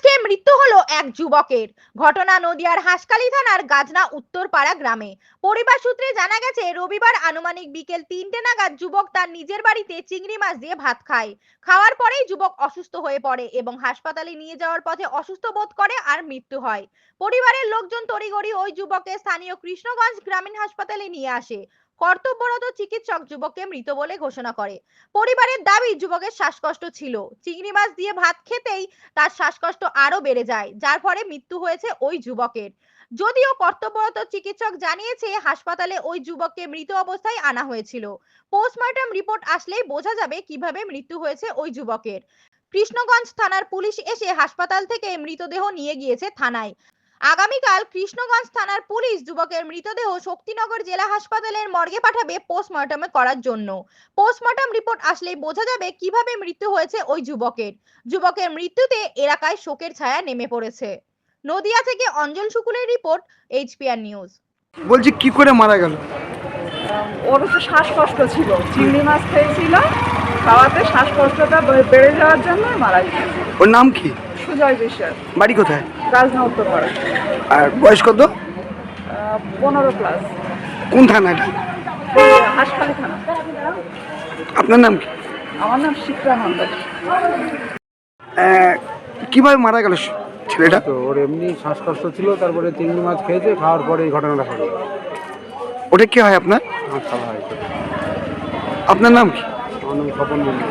খেয়ে মৃত্যু হলো এক যুবকের। ঘটনা নদিয়ার হাসকালি থানার গাজনা উত্তরপাড়া গ্রামে। পরিবার সূত্রে জানা গেছে, রবিবার আনুমানিক বিকেল তিনটে নাগাদ যুবক তার নিজের বাড়িতে চিংড়ি মাছ দিয়ে ভাত খায়। খাওয়ার পরেই যুবক অসুস্থ হয়ে পড়ে এবং হাসপাতালে নিয়ে যাওয়ার পথে অসুস্থ বোধ করে আর মৃত্যু হয়। পরিবারের লোকজন তড়িঘড়ি ওই যুবককে স্থানীয় কৃষ্ণগঞ্জ গ্রামীণ হাসপাতালে নিয়ে আসে। কর্তব্যরত চিকিৎসক যুবককে মৃত বলে ঘোষণা করে। পরিবারের দাবি, যুবকের শ্বাসকষ্ট ছিল। চিংড়ি মাছ দিয়ে ভাত খেতেই তার শ্বাসকষ্ট আরও বেড়ে যায়, যার ফলে মৃত্যু হয়েছে ওই যুবকের। যদিও কর্তব্যরত চিকিৎসক জানিয়েছে, হাসপাতালে ওই যুবককে মৃত অবস্থায় আনা হয়েছিল। পোস্টমর্টম রিপোর্ট আসলেই বোঝা যাবে কীভাবে মৃত্যু হয়েছে ওই যুবকের। কৃষ্ণগঞ্জ থানার পুলিশ এসে হাসপাতাল থেকে মৃতদেহ নিয়ে গিয়েছে থানায়। আগামীকাল কৃষ্ণগঞ্জ থানার পুলিশ যুবকের মৃতদেহ শক্তিনগর জেলা হাসপাতালের মর্গে পাঠাবে পোস্টমর্টমে করার জন্য। পোস্টমর্টম রিপোর্ট আসলেই বোঝা যাবে কীভাবে মৃত্যু হয়েছে ওই যুবকের। যুবকের মৃত্যুতে এলাকায় শোকের ছায়া নেমে পড়েছে। নদিয়া থেকে অঞ্জল শুকুলের রিপোর্ট এইচপিআর নিউজ। বলছি কি করে মারা গেল? ওর হচ্ছে শ্বাসকষ্ট ছিল। চিংড়ি মাছ খেয়েছিল খাওয়াতে শ্বাসকষ্টটা বেড়ে যাওয়ার জন্য মারা গেছে। ওর নাম কি? বিশ্বাস। বাড়ি কোথায়? রাজনা উত্তরপাড়া আর বয়স কত? পনেরো প্লাস কোন থানা হাসপাতাল থানা। আপনার নাম কি? আমার নাম শিপ্রা মন্ডল কীভাবে মারা গেল ছেলেটা? তো ওর এমনি শ্বাসকষ্ট ছিল তারপরে চিংড়ি মাছ খেয়েছে খাওয়ার পরে এই ঘটনাটা ঘটে ওটা কি হয় আপনার? আমার খাওয়া হয়েছে আপনার নাম কি? আমার নাম স্বপন মন্ডল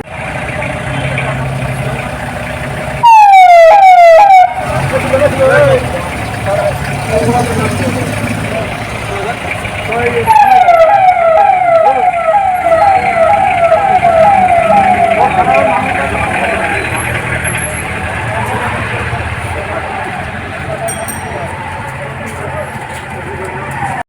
ওই